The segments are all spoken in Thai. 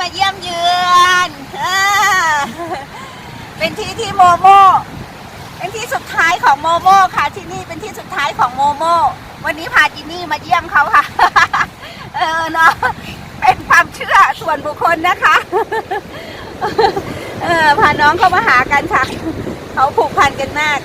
มาเยี่ยมเยือนเป็นที่ที่โมโมเป็นที่สุดท้ายของโมโมค่ะ ที่นี่เป็นที่สุดท้ายของโมโม วันนี้พาจินนี่มาเยี่ยมเขาค่ะ เออเนาะเป็นความเชื่อส่วนบุคคลนะคะ เออพาน้องเข้ามาหากันค่ะ เขาผูกพันกันมาก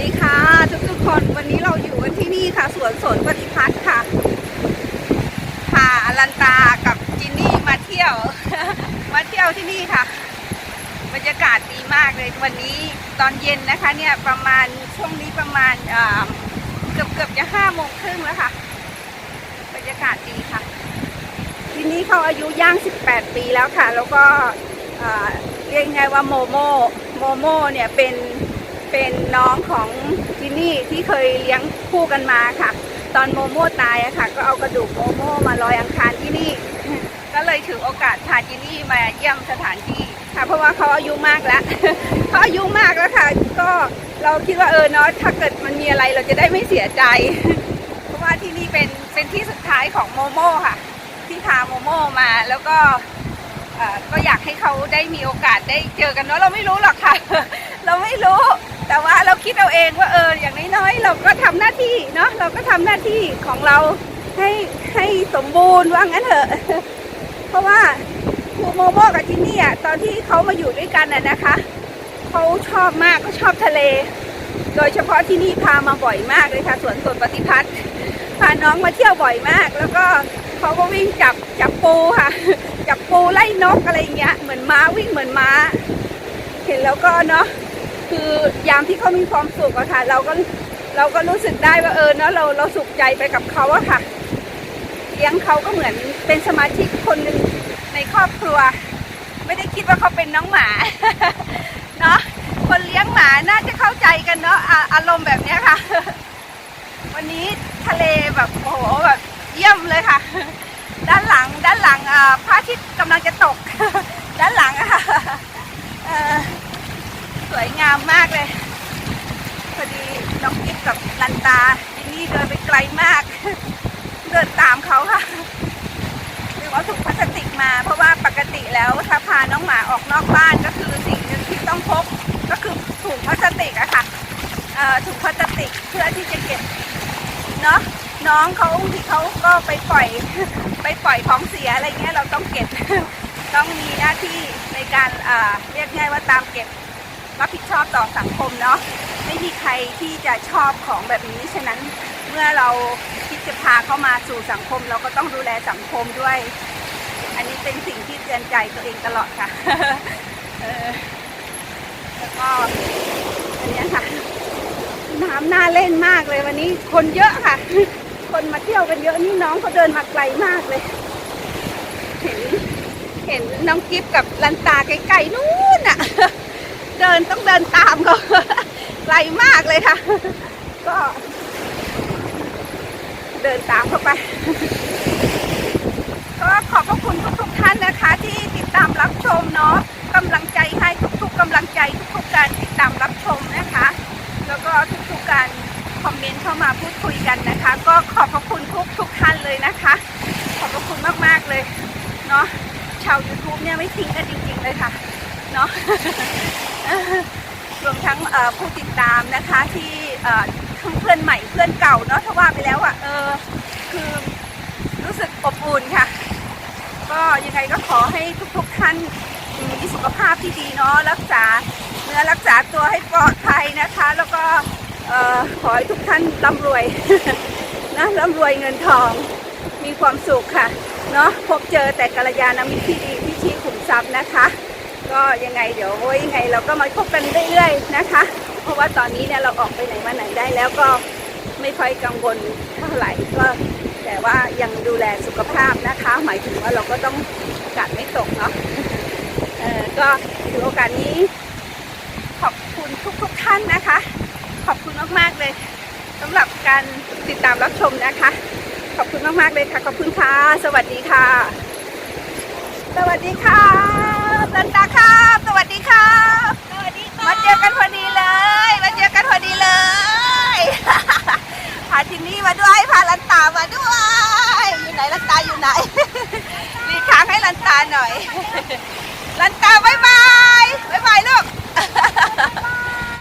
ดีค่ะ ทุกๆคนวันนี้เราอยู่กันที่นี่ค่ะ สวนสนปฏิพัฒน์ค่ะพาอลันตากับจินนี่มาเที่ยว มาเที่ยวที่นี่ค่ะ บรรยากาศดีมากเลยวันนี้ตอนเย็นนะคะเนี่ยประมาณช่วงนี้ประมาณเกือบเกือบจะห้าโมงครึ่งแล้วค่ะ บรรยากาศดีค่ะที่นี้เขาอายุย่าง 18 ปีแล้วค่ะ แล้วก็เรียกไงว่าโมโมโมโมเนี่ยเป็น เป็นน้องของจินนี่ที่เคยเลี้ยงคู่กันมาค่ะ ตอนโมโม่ตายอะค่ะ ก็เอากระดูกโมโม่มาลอยอังคารที่นี่ ก็เลยถือโอกาสพาจินนี่มาเยี่ยมสถานที่ค่ะ เพราะว่าเขาอายุมากแล้วเขาอายุมากแล้วค่ะ ก็เราคิดว่าเออเนาะถ้าเกิดมันมีอะไรเราจะได้ไม่เสียใจ เพราะว่าที่นี่เป็นเป็นที่สุดท้ายของโมโม่ค่ะ ที่พาโมโม่มาแล้วก็ก็อยากให้เขาได้มีโอกาสได้เจอกันเนาะเราไม่รู้หรอกค่ะ เราไม่รู้ แต่ว่าเราคิดเอาเองว่าเอออย่างน้อยๆเราก็ทำหน้าที่เนาะเราก็ทำหน้าที่ของเราให้ให้สมบูรณ์ว่างั้นเถอะ เพราะว่าครูโมโมกับจินนี่อะตอนที่เขามาอยู่ด้วยกันน่ะนะคะเขาชอบมากเขาชอบทะเล โดยเฉพาะที่นี่พามาบ่อยมากเลยค่ะสวนสวนปฏิพัฒน์พาน้องมาเที่ยวบ่อยมาก แล้วก็เขาก็วิ่งจับจับปูค่ะ จับปูไล่นกอะไรอย่างเงี้ยเหมือนม้าวิ่งเหมือนม้า เห็นแล้วก็เนาะ คือยามที่เขามีความสุขอะค่ะ เราก็เราก็รู้สึกได้ว่าเออเนาะเราเราสุขใจไปกับเขาอะค่ะเลี้ยงเขาก็เหมือนเป็นสมาชิกคนหนึ่งในครอบครัว ไม่ได้คิดว่าเขาเป็นน้องหมาเนาะคนเลี้ยงหมาน่าจะเข้าใจกันเนาะอารมณ์แบบเนี้ยค่ะ วันนี้ทะเลแบบโอ้โหแบบเยี่ยมเลยค่ะ ด้านหลังด้านหลังอ่าพระอาทิตย์กำลังจะตก ด้านหลังอะค่ะเอ่อสวยงามมากเลยพอดีน้องกิ๊บกับลันตาจินนี่เดินไปไกลมาก เดินตามเขาค่ะหรือว่าถุงพลาสติกมา เพราะว่าปกติแล้วถ้าพาน้องหมาออกนอกบ้านก็คือสิ่งหนึ่งที่ต้องพกก็คือถุงพลาสติกอะค่ะถุงพลาสติกเพื่อที่จะเก็บเนาะน้องเขาที่เขาก็ไปปล่อยไปปล่อยของเสียอะไรเงี้ยเราต้องเก็บต้องมีหน้าที่ในการเรียกง่ายว่าตามเก็บ รับผิดชอบต่อสังคมเนาะไม่มีใครที่จะชอบของแบบนี้ฉะนั้นเมื่อเราคิดจะพาเข้ามาสู่สังคม เราก็ต้องดูแลสังคมด้วย อันนี้เป็นสิ่งที่เตือนใจตัวเองตลอดค่ะแล้วก็อันนี้ค่ะน้ำน่าเล่นมากเลยวันนี้ คนเยอะค่ะ คนมาเที่ยวกันเยอะนี่น้องเขาเดินมาไกลมากเลย เห็นเห็นน้องกิฟกับลันตาไกลๆนู่นน่ะ เดินต้องเดินตามเขาไกลมากเลยค่ะ ก็ เดินตามเข้าไปก็ขอบพระคุณทุกๆท่านนะคะ ที่ติดตามรับชมเนาะกำลังใจให้ทุกๆกำลังใจทุกๆการติดตามรับชมนะคะ แล้วก็ทุกๆการคอมเมนต์เข้ามาพูดคุยกันนะคะ ก็ขอบพระคุณทุกทุกท่านเลยนะคะ ขอบพระคุณมากๆเลยเนาะชาว YouTube เนี่ยไม่ทิ้งกันจริง ๆ เลยค่ะ เนาะรวมทั้งผู้ติดตามนะคะที่เอ่อทั้งเพื่อนใหม่เพื่อนเก่าเนาะถ้าว่าไปแล้วอะเออคือรู้สึกอบอุ่นค่ะ ก็ยังไงก็ขอให้ทุกๆท่านมีสุขภาพที่ดีเนาะรักษาเนื้อรักษาตัวให้ปลอดภัยนะคะ แล้วก็ขอให้ทุกท่านร่ำรวยนะร่ำรวยเงินทองมีความสุขค่ะเนาะพบเจอแต่กัลยาณมิตรที่ดีที่ชี้ขุมทรัพย์นะคะ ก็ยังไงเดี๋ยวไว้ยังไงเราก็มาพบกันเรื่อยๆนะคะ เพราะว่าตอนนี้เนี่ยเราออกไปไหนมาไหนได้แล้วก็ไม่ค่อยกังวลเท่าไหร่ก็แต่ว่ายังดูแลสุขภาพนะคะ หมายถึงว่าเราก็ต้องกาดไม่ตกเนาะเออก็ถือโอกาสนี้ ขอบคุณทุกๆท่านนะคะ ขอบคุณมากๆเลยสำหรับการติดตามรับชมนะคะ ขอบคุณมากๆเลยค่ะ ขอบคุณค่ะ สวัสดีค่ะ สวัสดีค่ะ นตาครับ สวัสดีครับ สวัสดีค่ะมาเจอกันพอดีเลย มาเจอกันพอดีเลย พาทินนี่มาด้วย พาลันตามาด้วย อยู่ไหนลันตาอยู่ไหนรีค้างให้ลันตาหน่อย ลันตาบายบ